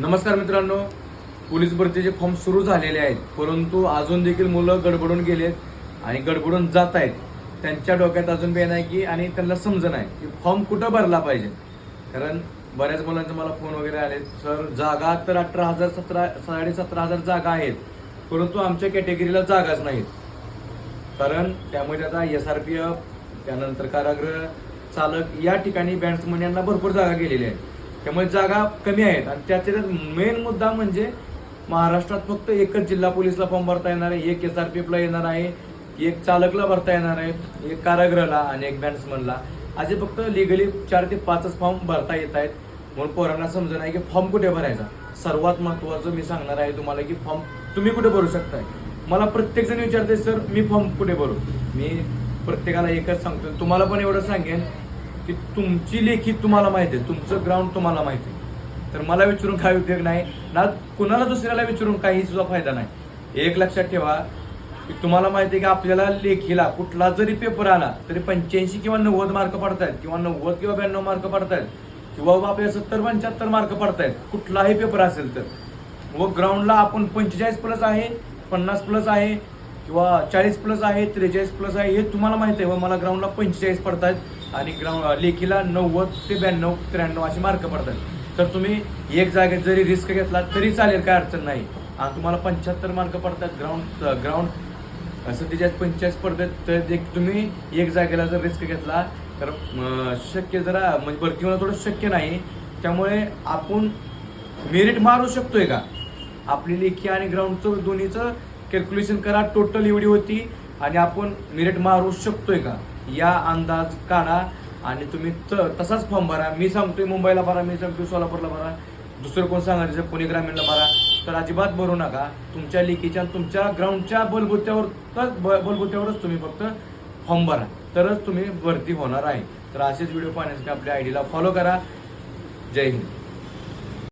नमस्कार मित्रांनो. Police भरतीचे form सुरू झालेले आहेत. परंतु अजून देखील मुलं गडबडून गेलेत आणि गडबडून जात आहेत. त्यांच्या डोक्यात अजून बेन आहे की आणि त्यांना समजण आहे की फॉर्म कुठं भरला पाहिजे. कारण बऱ्याच मुलांचे मला फोन वगैरे आले सर जागा तर अठरा हजार सतरा साडे सतरा हजार जागा आहेत. परंतु आमच्या कॅटेगरीला जागाच नाहीत. कारण त्यामध्ये आता एस आर पी एफ त्यानंतर कारागृह चालक या ठिकाणी बँड्समन यांना भरपूर जागा गेलेल्या आहेत. त्यामुळे जागा कमी आहेत. आणि त्याच्या मेन मुद्दा म्हणजे महाराष्ट्रात फक्त एकच जिल्हा पोलीसला फॉर्म भरता येणार आहे एक एस आर पीला येणार आहे एक चालकला भरता येणार आहे एक कारागृहला आणि एक बॅट्समनला. असे फक्त लिगली चार ते पाचच फॉर्म भरता येत आहेत. म्हणून पोरांना समजणं आहे की फॉर्म कुठे भरायचा? सर्वात महत्त्वाचं मी सांगणार आहे तुम्हाला की फॉर्म तुम्ही कुठे भरू शकताय? मला प्रत्येक जण विचारते सर मी फॉर्म कुठे भरू? मी प्रत्येकाला एकच सांगतो तुम्हाला पण एवढं सांगेन की तुमची लेखी तुम्हाला माहिती आहे तुमचं ग्राउंड तुम्हाला माहिती आहे. तर मला विचारून काय उपयोग नाही ना कुणाला दुसऱ्याला विचारून काही सुद्धा फायदा नाही. एक लक्षात ठेवा की तुम्हाला माहिती आहे की आपल्याला लेखीला कुठला जरी पेपर आला तरी पंच्याऐंशी किंवा नव्वद मार्क पडतायत किंवा नव्वद किंवा ब्याण्णव मार्क पडतायत किंवा बाबा आपल्याला सत्तर पंच्याहत्तर मार्क पडतायत कुठलाही पेपर असेल तर. व ग्राउंडला आपण पंचेचाळीस प्लस आहे पन्नास प्लस आहे किंवा चाळीस प्लस आहे त्रेचाळीस प्लस आहे हे तुम्हाला माहिती आहे व मला ग्राउंडला पंचेचाळीस पडतायत. आणि ग्राउंड लेखीला नव्वद ते ब्याण्णव त्र्याण्णव असे मार्क पडतात. तर तुम्ही एक जागेत जरी रिस्क घेतला तरी चालेल काय अडचण नाही. आणि तुम्हाला पंच्याहत्तर मार्क पडतात ग्राउंड ग्राउंड सध्याच्या पंचायत पडतात तर एक तुम्ही एक जागेला जर रिस्क घेतला तर शक्य जरा म्हणजे भरती होणं थोडं शक्य नाही. त्यामुळे आपण मेरिट मारू शकतोय का? आपली लेखी आणि ग्राउंडचं दोन्हीचं कॅल्क्युलेशन करा टोटल एवढी होती आणि आपण मेरिट मारू शकतोय का? या अंदाज काढा आणि तुम्ही त- तसाच फॉर्म भरा. मी सांगतोय मुंबईला भरा मी सांगतोय सोलापूरला भरा. दुसरं कोण सांगायचं पुणे ग्रामीणला भरा. तर अजिबात भरू नका. तुमच्या लेखीच्या तुमच्या ग्राउंडच्या बलबुत्यावर तर ब- बलबुत्यावरच तुम्ही फक्त फॉर्म भरा. तरच तुम्ही भरती होणार आहे. तर असेच व्हिडिओ पाहण्यासाठी आपल्या आयडीला फॉलो करा. जय हिंद.